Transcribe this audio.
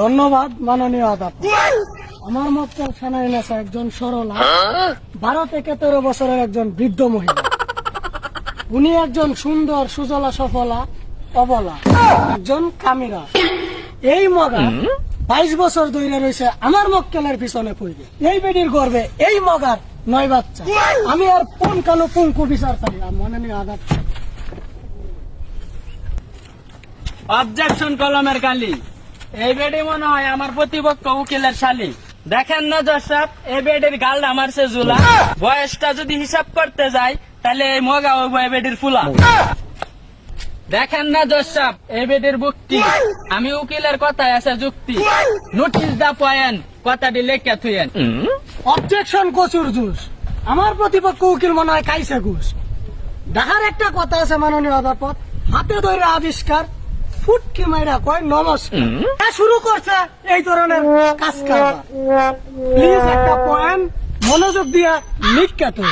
ধন্যবাদ, মাননীয় আদালত আমার মক্কেল থানায় এনেছে একজন সরলা বারো থেকে তেরো বছরের একজন বৃদ্ধ মহিলা। উনি একজন সুন্দর, সুজলা, সফলা, অবলা, একজন কামিরা। এই মগা বাইশ বছর ধরে রয়েছে আমার মক্কেলের পিছনে পড়বে। এই বেডির গর্বে এই মগার নয় বাচ্চা। আমি আর কোন কানো পুঙ্কু বিচার পারি আর মাননীয় আদালত অবজেকশন কলমের কালি। এই বেডে মনে হয় আমার প্রতিপক্ষ উকিলের শালি। দেখেন না জসাব এই বেডের গাল আমার সে জুলা। বয়সটা যদি হিসাব করতে যাই, তাহলে এই মগা ওই বয় বেডির ফুলা। দেখেন না জসাব এই বেডের বুকটি আমি উকিলের কথায় আছে যুক্তি। নোটিশ দা পয়েন্ট কথাটি লেখা থুয়েন। অবজেকশন কচুর জুস আমার প্রতিপক্ষ উকিল মনে হয় খাইছে ঘুষ। দেখার একটা কথা আছে মাননীয় আদালত। হাতে ধরে আবিষ্কার ফুটকি মাইরা কয় নমস্কার শুরু করছে এই ধরনের কাজ কারবার। প্লিজ একটা পয়েন্ট মনোযোগ দিয়া লিখতে